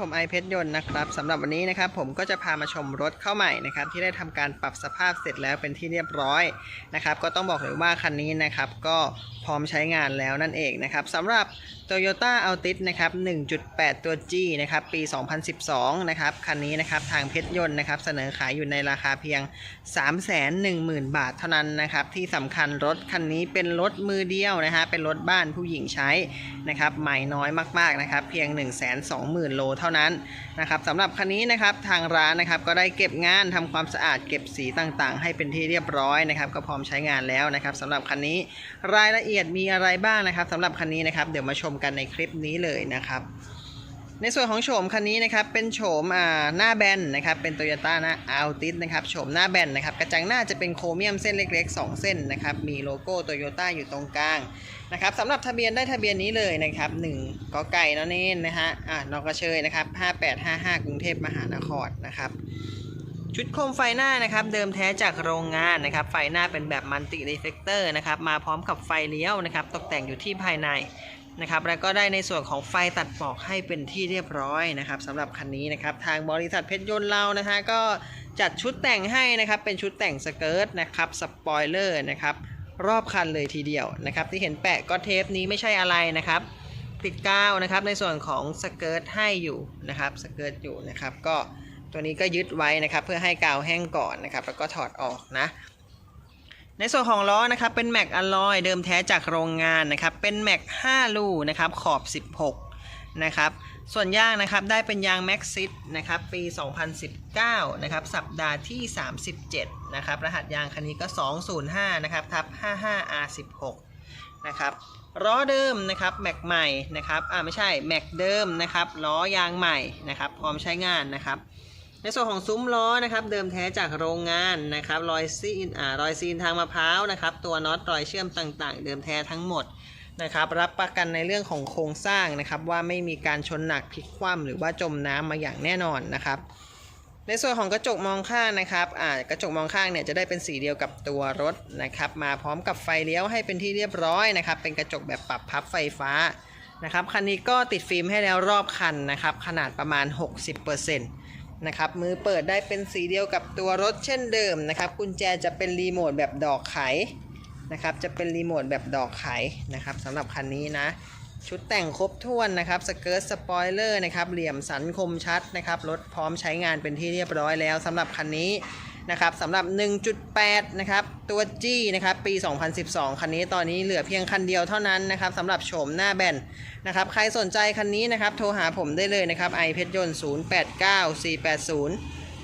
ผมไอเพชรยนต์นะครับสำหรับวันนี้นะครับผมก็จะพามาชมรถเข้าใหม่นะครับที่ได้ทำการปรับสภาพเสร็จแล้วเป็นที่เรียบร้อยนะครับก็ต้องบอกเลยว่าคันนี้นะครับก็พร้อมใช้งานแล้วนั่นเองนะครับสำหรับ Toyota Altis นะครับ 1.8 ตัว G นะครับปี 2012 นะครับคันนี้นะครับทางเพชรยนต์นะครับเสนอขายอยู่ในราคาเพียง 310,000 บาทเท่านั้นนะครับที่สำคัญรถคันนี้เป็นรถมือเดียวนะฮะเป็นรถบ้านผู้หญิงใช้นะครับใหม่น้อยมากๆนะครับเพียง 120,000 โลเท่านั้นนะครับสำหรับคันนี้นะครับทางร้านนะครับก็ได้เก็บงานทำความสะอาดเก็บสีต่างๆ ให้เป็นที่เรียบร้อยนะครับก็พร้อมใช้งานแล้วนะครับสำหรับคันนี้รายละเอียดมีอะไรบ้างนะครับสำหรับคันนี้นะครับเดี๋ยวมาชมกันในคลิปนี้เลยนะครับในส่วนของโฉมคันนี้นะครับเป็นโฉมอ่าหน้าแบนนะครับเป็น t o y ยต้านะอัลติสนะครับโฉมหน้าแบนนะครับกระจังหน้าจะเป็นโครเมียมเส้นเล็กๆ 2 เส้นนะครับมีโลโก้โตโยต้าอยู่ตรงกลาง นะครับสำหรับทะเบียนได้ทะเบียนนี้เลยนะครับ1กอไก่นอเน้นนะฮะอ่านอกกระเชยนะครับ5855 กรุงเทพมหานครนะครับชุดโคมไฟหน้านะครับเดิมแท้จากโรงงานนะครับไฟหน้าเป็นแบบมัลติรีเฟกเตอร์นะครับมาพร้อมกับไฟเลี้ยวนะครับตกแต่งอยู่ที่ภายในนะครับแล้วก็ได้ในส่วนของไฟตัดหมอกให้เป็นที่เรียบร้อยนะครับสำหรับคันนี้นะครับทางบริษัทเพชรยนต์เรานะฮะก็จัดชุดแต่งให้นะครับเป็นชุดแต่งสเกิร์ตนะครับสปอยเลอร์นะครับ รอบคันเลยทีเดียวนะครับ ที่เห็นแปะก็เทปนี้ไม่ใช่อะไรนะครับ ติดกาวนะครับในส่วนของสเกิร์ตให้อยู่นะครับสเกิร์ตอยู่นะครับก็ตัวนี้ก็ยึดไว้นะครับ เพื่อให้กาวแห้งก่อนนะครับ แล้วก็ถอดออกนะ ในส่วนของล้อนะครับเป็นแม็กอลลอยเดิมแท้จากโรงงานนะครับ เป็นแม็ก5ลูนะครับขอบ 16 นะครับส่วนยางนะครับได้เป็นยางแม็กซิสนะครับปี 2019 นะครับสัปดาห์ที่ 37 นะครับ รหัสยางคันนี้ก็ 205 นะครับทับ 55R16 นะครับล้อเดิมนะครับแม็กใหม่นะครับอ่าไม่ใช่แม็กเดิมนะครับล้อยางใหม่นะครับพร้อมใช้งานนะครับ ในส่วนของซุ้มล้อนะครับเดิมแท้จากโรงงานนะครับรอยซีนอ่ารอยซีนทางมะพร้าวนะครับตัวน็อตรอยเชื่อมต่างๆ เดิมแท้ทั้งหมดนะครับรับประกันในเรื่องของโครงสร้างนะครับว่าไม่มีการชนหนักพลิกคว่ำหรือว่าจมน้ำมาอย่างแน่นอนนะครับ ในส่วนของกระจกมองข้างนะครับอ่ากระจกมองข้างเนี่ยจะได้เป็นสีเดียวกับตัวรถนะครับมาพร้อมกับไฟเลี้ยวให้เป็นที่เรียบร้อยนะครับเป็นกระจกแบบปรับพับไฟฟ้านะครับคันนี้ก็ติดฟิล์มให้แล้วรอบคันนะครับขนาดประมาณ 60%นะครับมือเปิดได้เป็นสีเดียวกับตัวรถเช่นเดิมนะครับกุญแจจะเป็นรีโมทแบบดอกไขนะครับจะเป็นรีโมทแบบดอกไขนะครับสำหรับคันนี้นะ ชุดแต่งครบถ้วนนะครับสเกิร์ตสปอยเลอร์นะครับเหลี่ยมสันคมชัดนะครับรถพร้อมใช้งานเป็นที่เรียบร้อยแล้วสำหรับคันนี้นะครับสำหรับ 1.8 นะครับ ตัว G นะครับ ปี 2012 คันนี้ตอนนี้เหลือเพียงคันเดียวเท่านั้นนะครับสำหรับโฉมหน้าแบนนะครับ ใครสนใจคันนี้นะครับ โทรหาผมได้เลยนะครับไอเพชรยนต์ 089480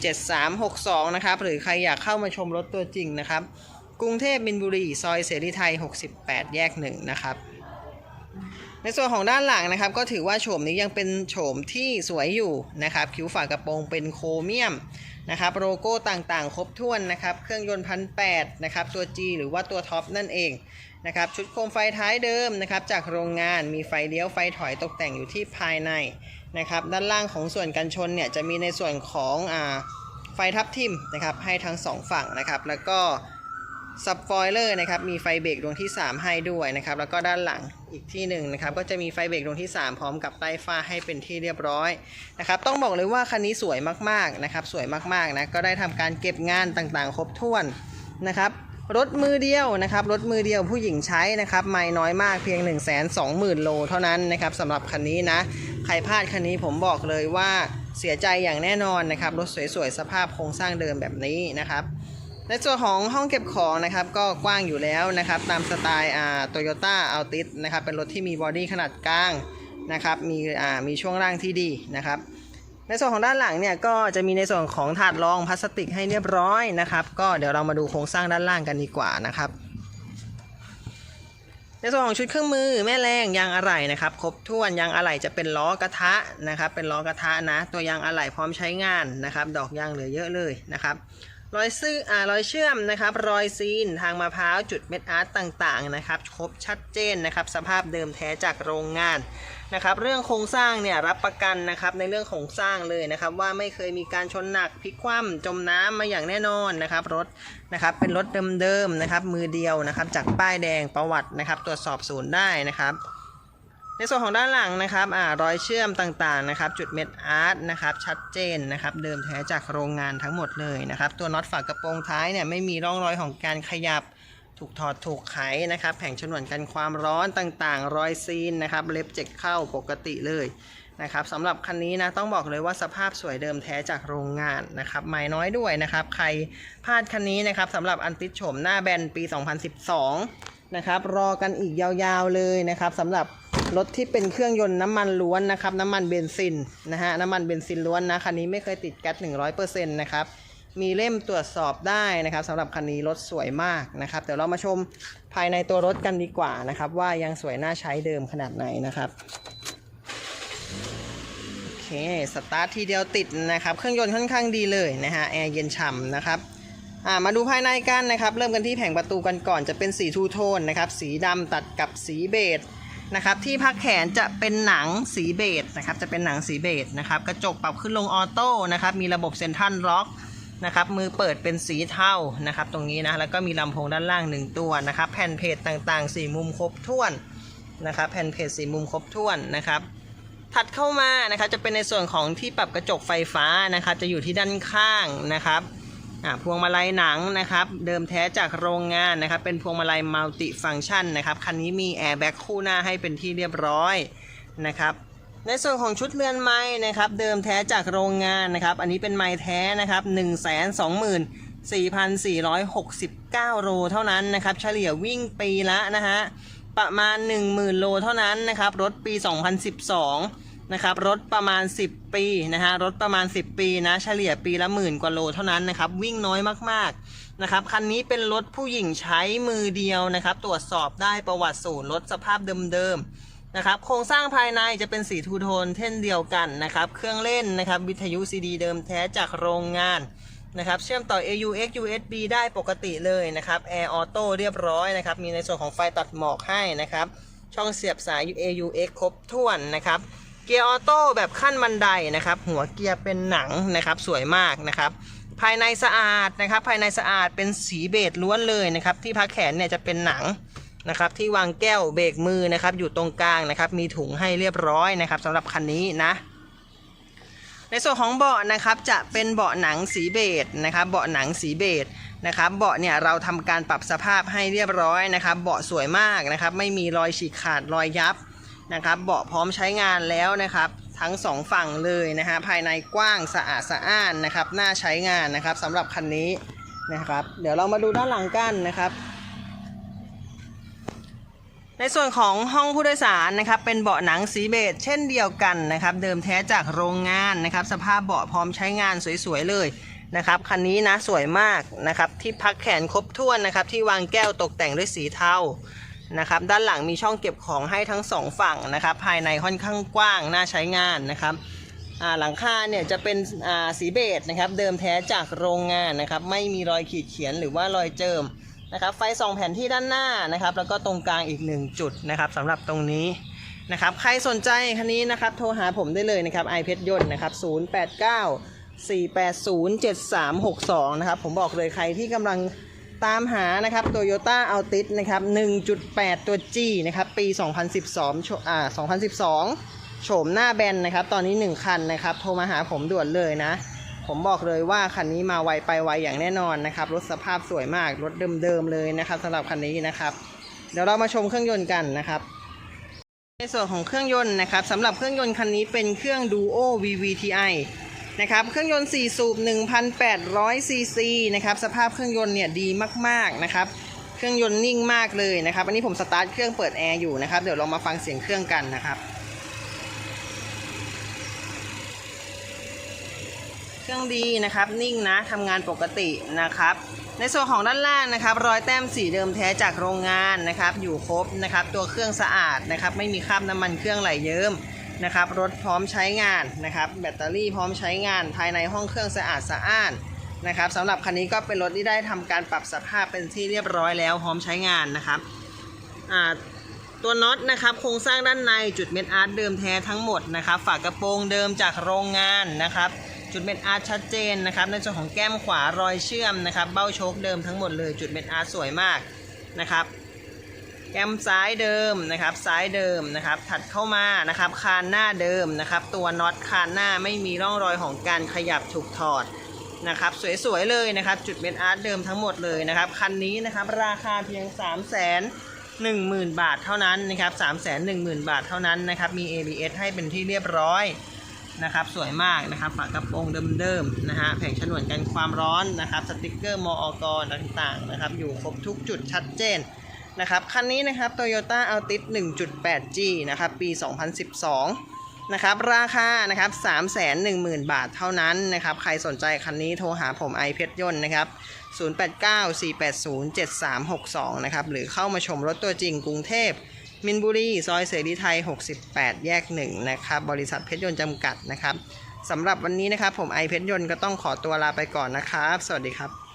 7362 นะครับ หรือใครอยากเข้ามาชมรถตัวจริงนะครับ กรุงเทพมินบุรี ซอยเสรีไทย 68 แยก 1 นะครับ ในส่วนของด้านหลังนะครับ ก็ถือว่าโฉมนี้ยังเป็นโฉมที่สวยอยู่นะครับคิ้วฝากระโปรงเป็นโครเมียมนะครับโลโก้ต่างๆ ครบถ้วนนะครับ เครื่องยนต์พันแนะครับตัว G หรือว่าตัวท็อปนั่นเองนะครับชุดโคมไฟท้ายเดิมนะครับจากโรงงานมีไฟเลี้ยวไฟถอยตกแต่งอยู่ที่ภายในนะครับด้านล่างของส่วนกันชนเนี่ยจะมีในส่วนของอ่าไฟทับทิมนะครับให้ทั้งสองฝั่งนะครับแล้วก็ ซับฟอยเลอร์นะครับมีไฟเบรกดวงที่ 3 ให้ด้วยนะครับแล้วก็ด้านหลังอีกที่หนึ่งนะครับก็จะมีไฟเบรกดวงที่ 3 พร้อมกับใต้ฟ้าให้เป็นที่เรียบร้อยนะครับต้องบอกเลยว่าคันนี้สวยมากๆนะครับสวยมากๆนะก็ได้ทำการเก็บงานต่างๆ ครบถ้วนนะครับรถมือเดียวนะครับรถมือเดียวผู้หญิงใช้นะครับไม่น้อยมากเพียง 1 2 0 0 0 0 โลเท่านั้นนะครับสำหรับคันนี้นะใครพลาดคันนี้ผมบอกเลยว่าเสียใจอย่างแน่นอนนะครับรถสวยๆสภาพโครงสร้างเดิมแบบนี้นะครับ ในส่วนของห้องเก็บของนะครับก็กว้างอยู่แล้วนะครับ ตามสไตล์อ่าโตโยต้าอัลติสนะครับเป็นรถที่มีบอดี้ขนาดกลางนะครับมีอ่ามีช่วงล่างที่ดีนะครับในส่วนของด้านหลังเนี่ยก็จะมีในส่วนของถาดรองพลาสติกให้เรียบร้อยนะครับ ก็เดี๋ยวเรามาดูโครงสร้างด้านล่างกันดีกว่านะครับ ในส่วนของชุดเครื่องมือแม่แรงยางอะไหล่นะครับครบถ้วนยางอะไหล่จะเป็นล้อกระทะนะครับ เป็นล้อกระทะนะ ตัวยางอะไหล่พร้อมใช้งานนะครับ ดอกยางเหลือเยอะเลยนะครับ รอยซื้ออ่ารอยเชื่อมนะครับ รอยซีนทางมะพร้าวจุดเม็ดอาร์ตต่างๆนะครับครบชัดเจนนะครับ สภาพเดิมแท้จากโรงงานนะครับ เรื่องโครงสร้างเนี่ยรับประกันนะครับในเรื่องโครงสร้างเลยนะครับ ว่าไม่เคยมีการชนหนักพลิกคว่ำจมน้ำมาอย่างแน่นอนนะครับ รถนะครับเป็นรถเดิมๆนะครับ มือเดียวนะครับ จากป้ายแดงประวัตินะครับ ตรวจสอบศูนย์ได้นะครับ ในส่วนของด้านหลังนะครับอ่ารอยเชื่อมต่างๆนะครับ จุดเม็ดอาร์ตนะครับชัดเจนนะครับ เดิมแท้จากโรงงานทั้งหมดเลยนะครับ ตัวน็อตฝากระโปรงท้ายเนี่ยไม่มีร่องรอยของการขยับถูกถอดถูกไขนะครับ แผงฉนวนกันความร้อนต่างๆ รอยซีนนะครับ เล็บเจ็กเข้าปกติเลยนะครับสำหรับคันนี้นะต้องบอกเลยว่าสภาพสวยเดิมแท้จากโรงงานนะครับไม่น้อยด้วยนะครับ ใครพลาดคันนี้นะครับสำหรับอันติดโฉมหน้าแบนปี 2012 นะครับ รอกันอีกยาวๆเลยนะครับสำหรับ รถที่เป็นเครื่องยนต์น้ำมันล้วนนะครับ น้ำมันเบนซินนะฮะน้ำมันเบนซินล้วนนะคันนี้ไม่เคยติดแก๊ส100%นะครับมีเล่มตรวจสอบได้นะครับสำหรับคันนี้รถสวยมากนะครับเดี๋ยวเรามาชมภายในตัวรถกันดีกว่านะครับ ว่ายังสวยน่าใช้เดิมขนาดไหนนะครับโอเคสตาร์ททีเดียวติดนะครับ เครื่องยนต์ค่อนข้างดีเลยนะฮะแอร์เย็นฉ่ำนะครับมาดูภายในกันนะครับ เริ่มกันที่แผงประตูกันก่อนจะเป็นสีทูโทนนะครับ สีดำตัดกับสีเบจ นะครับ ที่พักแขนจะเป็นหนังสีเบจนะครับ จะเป็นหนังสีเบจนะครับ กระจกปรับขึ้นลงออโต้นะครับ มีระบบเซ็นทรัลล็อกนะครับ มือเปิดเป็นสีเทานะครับ ตรงนี้นะ แล้วก็มีลำโพงด้านล่าง 1 ตัวนะครับ แผ่นเพจต่างๆ 4 มุมครบถ้วนนะครับ แผ่นเพจ4 มุมครบถ้วนนะครับ ถัดเข้ามานะครับ จะเป็นในส่วนของที่ปรับกระจกไฟฟ้านะครับ จะอยู่ที่ด้านข้างนะครับ พวงมาลัยหนังนะครับ เดิมแท้จากโรงงานนะครับ เป็นพวงมาลัยมัลติฟังชันนะครับ คันนี้มีแอร์แบ็กคู่หน้าให้เป็นที่เรียบร้อยนะครับ ในส่วนของชุดเรือนไม้นะครับ เดิมแท้จากโรงงานนะครับ อันนี้เป็นไม้แท้นะครับ1 2 4 4 6 9 โลเท่านั้นนะครับ เฉลี่ยวิ่งปีละนะฮะ ประมาณ 10,000 โลเท่านั้นนะครับ รถปี 2012 นะครับรถประมาณ 10 ปีนะฮะรถประมาณ 10 ปีนะเฉลี่ยปีละหมื่นกว่าโลเท่านั้นนะครับวิ่งน้อยมากๆนะครับคันนี้เป็นรถผู้หญิงใช้มือเดียวนะครับ ตรวจสอบได้ประวัติศูนย์รถสภาพเดิมๆนะครับโครงสร้างภายในจะเป็นสีทูโทนเช่นเดียวกันนะครับเครื่องเล่นนะครับวิทยุซีดีเดิมแท้จากโรงงานนะครับเชื่อมต่อ AUX USB ได้ปกติเลยนะครับ Air Auto เรียบร้อยนะครับมีในส่วนของไฟตัดหมอกให้นะครับช่องเสียบสาย AUX ครบถ้วนนะครับ เกียร์ออโต้แบบขั้นบันไดนะครับ หัวเกียร์เป็นหนังนะครับสวยมากนะครับ ภายในสะอาดนะครับ ภายในสะอาดเป็นสีเบจล้วนเลยนะครับ ที่พักแขนเนี่ยจะเป็นหนังนะครับ ที่วางแก้วเบรกมือนะครับ อยู่ตรงกลางนะครับ มีถุงให้เรียบร้อยนะครับสำหรับคันนี้นะ ในส่วนของเบาะนะครับจะเป็นเบาะหนังสีเบจนะครับ เบาะหนังสีเบจนะครับ เบาะเนี่ยเราทำการปรับสภาพให้เรียบร้อยนะครับ เบาะสวยมากนะครับ ไม่มีรอยฉีกขาดรอยยับ นะครับเบาะพร้อมใช้งานแล้วนะครับ ทั้งสองฝั่งเลยนะฮะภายในกว้างสะอาดสะอ้านนะครับน่าใช้งานนะครับสำหรับคันนี้นะครับ เดี๋ยวเรามาดูด้านหลังกันนะครับ ในส่วนของห้องผู้โดยสารนะครับ เป็นเบาะหนังสีเบจเช่นเดียวกันนะครับ เดิมแท้จากโรงงานนะครับ สภาพเบาะพร้อมใช้งานสวยๆเลยนะครับคันนี้นะสวยมากนะครับที่พักแขนครบถ้วนนะครับที่วางแก้วตกแต่งด้วยสีเทา นะครับด้านหลังมีช่องเก็บของให้ทั้งสองฝั่งนะครับภายในค่อนข้างกว้างน่าใช้งานนะครับหลังคาเนี่ยจะเป็นสีเบจนะครับเดิมแท้จากโรงงานนะครับไม่มีรอยขีดเขียนหรือว่ารอยเจิมนะครับไฟสองแผ่นที่ด้านหน้านะครับแล้วก็ตรงกลางอีก 1 จุดนะครับสำหรับตรงนี้นะครับใครสนใจคันนี้นะครับโทรหาผมได้เลยนะครับไอเพชรยนต์นะครับ089 480 7362นะครับผมบอกเลยใครที่กำลัง ตามหานะครับ Toyota Altis นะครับ 1.8 ตัว G นะครับ ปี 2012โฉอ่า2012 โฉมหน้าแบนนะครับ ตอนนี้ 1 คันนะครับ โทรมาหาผมด่วนเลยนะ ผมบอกเลยว่าคันนี้มาไวไปไวอย่างแน่นอนนะครับ รถสภาพสวยมาก รถเดิมๆเลยนะครับสำหรับคันนี้นะครับ เดี๋ยวเรามาชมเครื่องยนต์กันนะครับในส่วนของเครื่องยนต์นะครับสำหรับเครื่องยนต์คันนี้เป็นเครื่อง Duo VVTi นะครับเครื่องยนต์ 4 สูบ 1,800 ซีซีนะครับสภาพเครื่องยนต์เนี่ยดีมากๆนะครับเครื่องยนต์นิ่งมากเลยนะครับ อันนี้ผมสตาร์ทเครื่องเปิดแอร์อยู่นะครับ เดี๋ยวเรามาฟังเสียงเครื่องกันนะครับ เครื่องดีนะครับนิ่งนะทำงานปกตินะครับ ในส่วนของด้านล่างนะครับ รอยแต้มสีเดิมแท้จากโรงงานนะครับ อยู่ครบนะครับ ตัวเครื่องสะอาดนะครับ ไม่มีคราบน้ำมันเครื่องไหลเยิ้ม นะครับรถพร้อมใช้งานนะครับแบตเตอรี่พร้อมใช้งานภายในห้องเครื่องสะอาดสะอ้านนะครับสำหรับคันนี้ก็เป็นรถที่ได้ทำการปรับสภาพเป็นที่เรียบร้อยแล้วพร้อมใช้งานนะครับตัวน็อตนะครับโครงสร้างด้านในจุดเม็ดอาร์ตเดิมแท้ทั้งหมดนะครับฝากระโปรงเดิมจากโรงงานนะครับจุดเม็ดอาร์ตชัดเจนนะครับในส่วนของแก้มขวารอยเชื่อมนะครับเบ้าโชคเดิมทั้งหมดเลยจุดเม็ดอาร์ตสวยมากนะครับ แกมซ้ายเดิมนะครับ ซ้ายเดิมนะครับ ถัดเข้ามานะครับ คานหน้าเดิมนะครับ ตัวน็อตคานหน้าไม่มีร่องรอยของการขยับถูกถอดนะครับ สวยๆเลยนะครับ จุดเม็ดอาร์ตเดิมทั้งหมดเลยนะครับ คันนี้นะครับ ราคาเพียง 3 0 0 0 0 0 10,000 บาทเท่านั้นนะครับ3 1 0 0 0 0 บาทเท่านั้นนะครับ มี ABS ให้เป็นที่เรียบร้อยนะครับ สวยมากนะครับ ฝากระโปรงเดิมๆนะฮะ แผงฉนวนกันความร้อนนะครับ สติกเกอร์มออกรต่างๆนะครับ อยู่ครบทุกจุดชัดเจน นะครับ คันนี้นะครับ Toyota Altis 1.8G นะครับ ปี 2012 นะครับ ราคา นะครับ 310,000 บาทเท่านั้นนะครับ ใครสนใจคันนี้โทรหาผมไอเพชรยนต์นะครับ 0894807362 นะครับ หรือเข้ามาชมรถตัวจริงกรุงเทพมินบุรี ซอยเสรีไทย 68 แยก 1 นะครับ บริษัทเพชรยนต์จำกัดนะครับสำหรับวันนี้นะครับ ผมไอเพชรยนต์ก็ต้องขอตัวลาไปก่อนนะครับ สวัสดีครับ